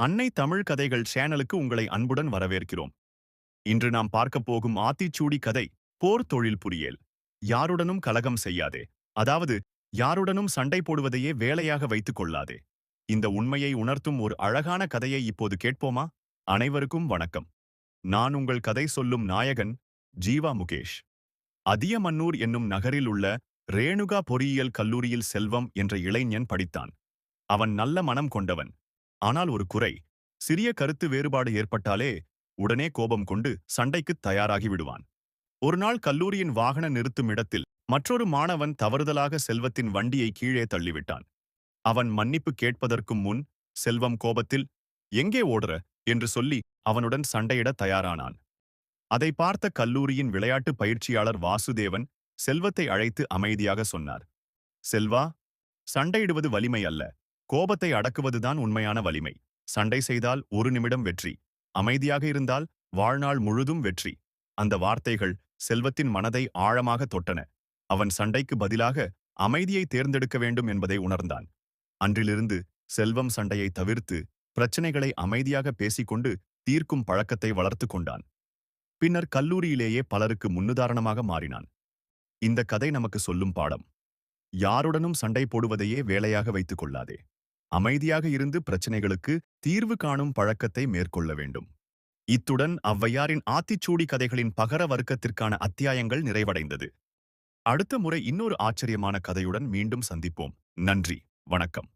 அன்னை தமிழ் கதைகள் சேனலுக்கு உங்களை அன்புடன் வரவேற்கிறோம். இன்று நாம் பார்க்கப் போகும் ஆத்திச்சூடி கதை போர் தொழில் புரியேல் யாருடனும் கலகம் செய்யாதே. அதாவது யாருடனும் சண்டை போடுவதையே வேலையாக வைத்துக் கொள்ளாதே. இந்த உண்மையை உணர்த்தும் ஒரு அழகான கதையை இப்போது கேட்போமா? அனைவருக்கும் வணக்கம். நான் உங்கள் கதை சொல்லும் நாயகன் ஜீவா முகேஷ். அதியமன்னூர் என்னும் நகரில் உள்ள ரேணுகா பொறியியல் கல்லூரியில் செல்வம் என்ற இளைஞன் படித்தான். அவன் நல்ல மனம் கொண்டவன். ஆனால் ஒரு குறை. சிறிய கருத்து வேறுபாடு ஏற்பட்டாலே உடனே கோபம் கொண்டு சண்டைக்குத் தயாராகி விடுவான். ஒருநாள் கல்லூரியின் வாகன நிறுத்தும் இடத்தில் மற்றொரு மாணவன் தவறுதலாக செல்வத்தின் வண்டியை கீழே தள்ளிவிட்டான். அவன் மன்னிப்பு கேட்பதற்கும் முன் செல்வம் கோபத்தில் எங்கே ஓடுற? என்று சொல்லி அவனுடன் சண்டையிட தயாரானான். அதை பார்த்த கல்லூரியின் விளையாட்டு பயிற்சியாளர் வாசுதேவன் செல்வத்தை அழைத்து அமைதியாக சொன்னார். செல்வா சண்டையிடுவது வலிமை அல்ல. கோபத்தை அடக்குவதுதான் உண்மையான வலிமை. சண்டை செய்தால் ஒரு நிமிடம் வெற்றி. அமைதியாக இருந்தால் வாழ்நாள் முழுதும் வெற்றி. அந்த வார்த்தைகள் செல்வத்தின் மனதை ஆழமாக தொட்டன. அவன் சண்டைக்கு பதிலாக அமைதியை தேர்ந்தெடுக்க வேண்டும் என்பதை உணர்ந்தான். அன்றிலிருந்து செல்வம் சண்டையை தவிர்த்து பிரச்சனைகளை அமைதியாக பேசிக்கொண்டு தீர்க்கும் பழக்கத்தை வளர்த்து கொண்டான். பின்னர் கல்லூரியிலேயே பலருக்கு முன்னுதாரணமாக மாறினான். இந்த கதை நமக்கு சொல்லும் பாடம். யாருடனும் சண்டை போடுவதையே வேலையாக வைத்துக் கொள்ளாதே. அமைதியாக இருந்து பிரச்சனைகளுக்கு தீர்வு காணும் பழக்கத்தை மேற்கொள்ள வேண்டும். இத்துடன் ஔவையாரின் ஆத்திச்சூடி கதைகளின் பகர வர்க்கத்திற்கான அத்தியாயங்கள் நிறைவடைந்தது. அடுத்த முறை இன்னொரு ஆச்சரியமான கதையுடன் மீண்டும் சந்திப்போம். நன்றி. வணக்கம்.